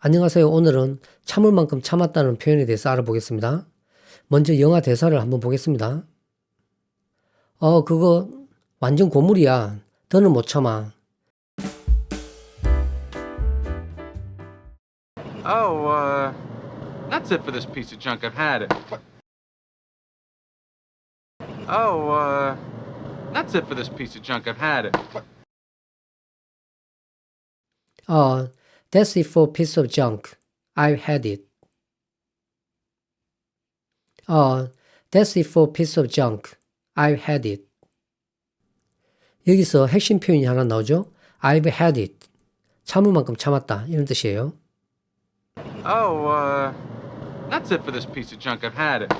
안녕하세요. 오늘은 참을 만큼 참았다는 표현에 대해서 알아보겠습니다. 먼저 영화 대사를 한번 보겠습니다. 어, 그거 완전 고물이야. 더는 못 참아. Oh, uh, that's it for this piece of junk. I've had it. Oh, uh, that's it for this piece of junk. I've had it. 어, that's it for piece of junk. I've had it. 어, that's it for piece of junk. I've had it. 여기서 핵심 표현이 하나 나오죠? I've had it. 참을 만큼 참았다. 이런 뜻이에요. Oh, uh, that's it for this piece of junk. I've had it.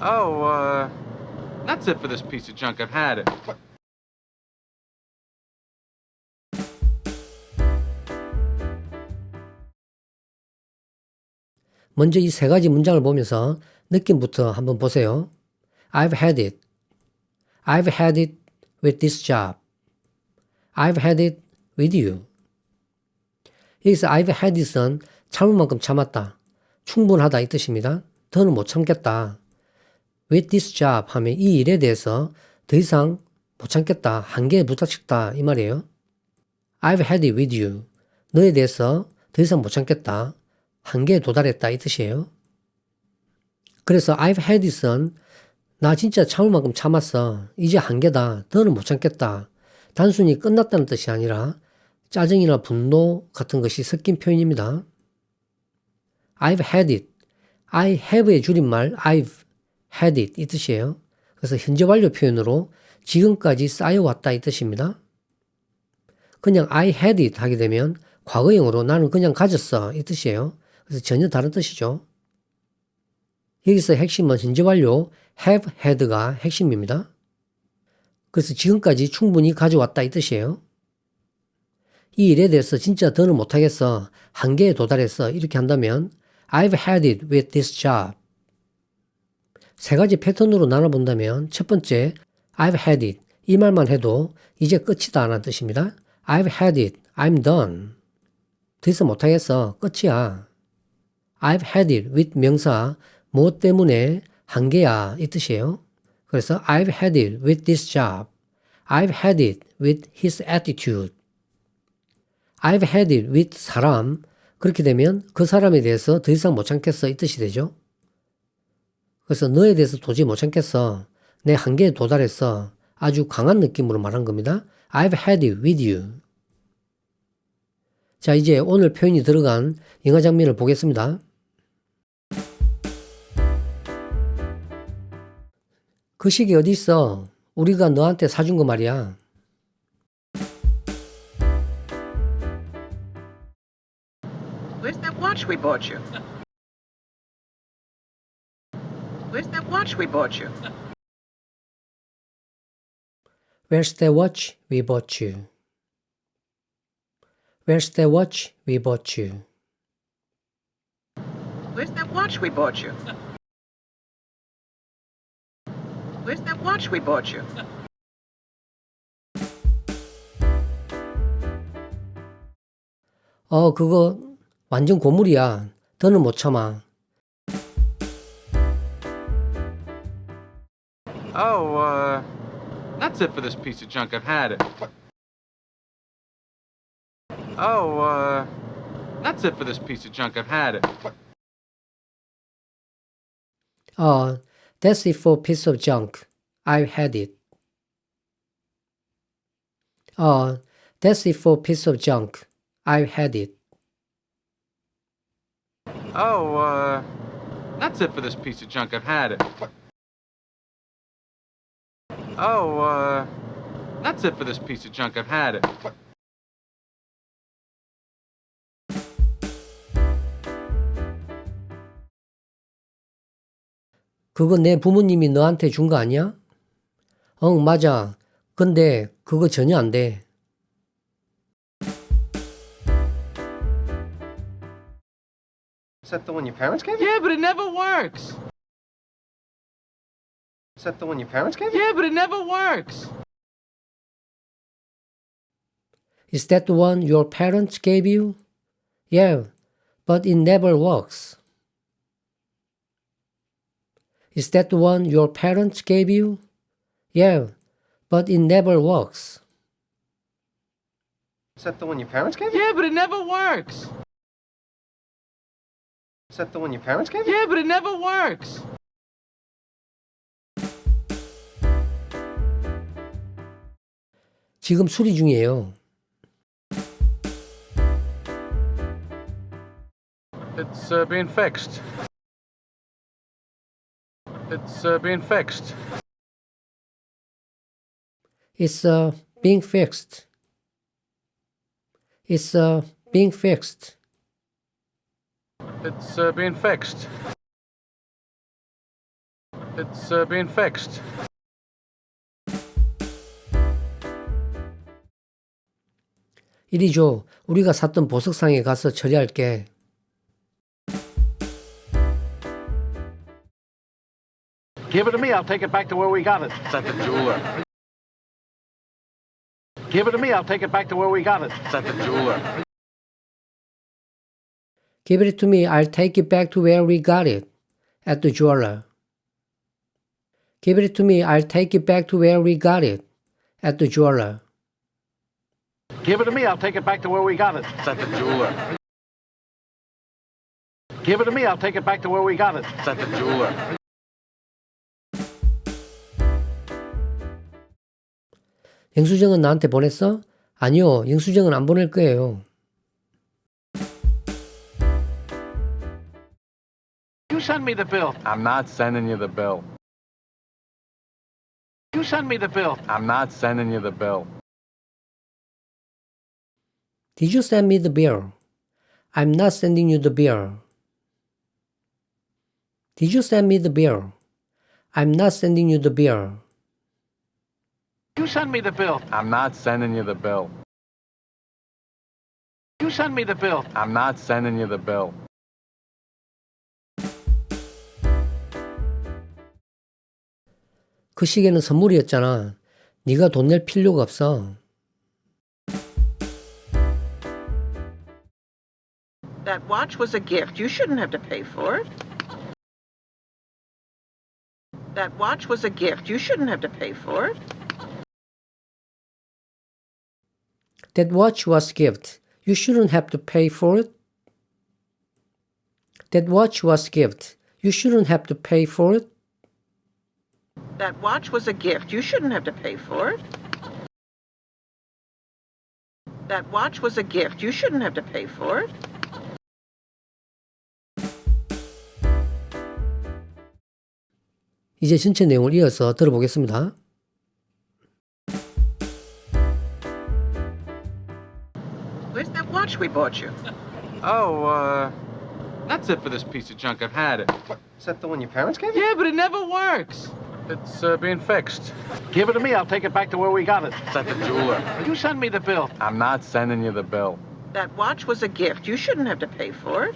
Oh, uh, that's it for this piece of junk. I've had it. 먼저 이 세 가지 문장을 보면서 느낌부터 한번 보세요. I've had it. I've had it with this job. I've had it with you. 여기서 I've had it은 참을 만큼 참았다. 충분하다 이 뜻입니다. 더는 못 참겠다. with this job 하면 이 일에 대해서 더 이상 못 참겠다. 한계에 부닥쳤다. 이 말이에요. I've had it with you. 너에 대해서 더 이상 못 참겠다. 한계에 도달했다 이 뜻이에요. 그래서 I've had it은 나 진짜 참을 만큼 참았어. 이제 한계다. 더는 못 참겠다. 단순히 끝났다는 뜻이 아니라 짜증이나 분노 같은 것이 섞인 표현입니다. I've had it. I have의 줄임말 I've had it 이 뜻이에요. 그래서 현재 완료 표현으로 지금까지 쌓여왔다 이 뜻입니다. 그냥 I had it 하게 되면 과거형으로 나는 그냥 가졌어 이 뜻이에요. 그래서 전혀 다른 뜻이죠. 여기서 핵심은 현재 완료 have had가 핵심입니다. 그래서 지금까지 충분히 가져왔다 이 뜻이에요. 이 일에 대해서 진짜 더는 못하겠어. 한계에 도달했어. 이렇게 한다면 I've had it with this job. 세 가지 패턴으로 나눠본다면 첫 번째 I've had it 이 말만 해도 이제 끝이다 라는 뜻입니다. I've had it. I'm done. 더 이상 못하겠어. 끝이야. I've had it with 명사 무엇 때문에 한계야 이 뜻이에요. 그래서 I've had it with this job. I've had it with his attitude. I've had it with 사람. 그렇게 되면 그 사람에 대해서 더 이상 못 참겠어 이 뜻이 되죠. 그래서 너에 대해서 도저히 못 참겠어. 내 한계에 도달했어. 아주 강한 느낌으로 말한 겁니다. I've had it with you. 자, 이제 오늘 표현이 들어간 영화 장면을 보겠습니다. 그 시계 어디 있어? 우리가 너한테 사준 거 말이야. Where's that watch we bought you? Where's that watch we bought you? Where's the watch we bought you? Where's the watch we bought you? Where's that watch we bought you? Where's that watch we bought you? 어, 그거 완전 고물이야. 더는 못 참아. Oh, uh, that's it for this piece of junk. I've had it. Oh, uh, that's it for this piece of junk. I've had it. 어, that's it for piece of junk. I've had it. 어, that's it for piece of junk. I've had it. Oh, uh, that's it for this piece of junk. I've had it. Oh, uh, that's it for this piece of junk. I've had it. 그거 내 부모님이 너한테 준 거 아니야? 응, 맞아. 근데 그거 전혀 안 돼. Is that the one your parents gave you? Yeah, but it never works. Is that the one your parents gave you? Yeah, but it never works. Is that the one your parents gave you? Yeah, but it never works. Is that the one your parents gave you? Yeah, but it never works. Is that the one your parents gave you? Yeah, but it never works. Is that the one your parents gave you? Yeah, but it never works. 지금 수리 중이에요. It's uh, being fixed. It's uh, being fixed. It's uh, being fixed. It's uh, being fixed. It's uh, being fixed. It's uh, being fixed. 이리 줘. 우리가 샀던 보석상에 가서 처리할게. Give it to me. I'll take it back to where we got it. It's at the jeweler. Give it to me. I'll take it back to where we got it. It's at the jeweler. Give it to me. I'll take it back to where we got it. At the jeweler. Give it to me. I'll take it back to where we got it. At the jeweler. Give it to me. I'll take it back to where we got it. It's at the jeweler. Give it to me. I'll take it back to where we got it. It's at the jeweler. 영수증은 나한테 보냈어? 아니요. 영수증은 안 보낼 거예요. You send me the bill. I'm not sending you the bill. You send me the bill. I'm not sending you the bill. Did you send me the bill? I'm not sending you the bill. Did you send me the bill? I'm not sending you the bill. You send me the bill. I'm not sending you the bill. You send me the bill. I'm not sending you the bill. 그 시계는 선물이었잖아. 네가 돈 낼 필요가 없어. That watch was a gift. You shouldn't have to pay for it. That watch was a gift. You shouldn't have to pay for it. That watch was gift. You shouldn't have to pay for it. That watch was gift. You shouldn't have to pay for it. That watch was a gift. You shouldn't have to pay for it. That watch was a gift. You shouldn't have to pay for it. 이제 전체 내용을 이어서 들어보겠습니다. Where's watch we bought you? Oh, uh, that's it for this piece of junk. I've had it. Is that the one your parents gave you? Yeah, but it never works. It's uh, being fixed. Give it to me. I'll take it back to where we got it. It's at the jeweler. You send me the bill. I'm not sending you the bill. That watch was a gift. You shouldn't have to pay for it.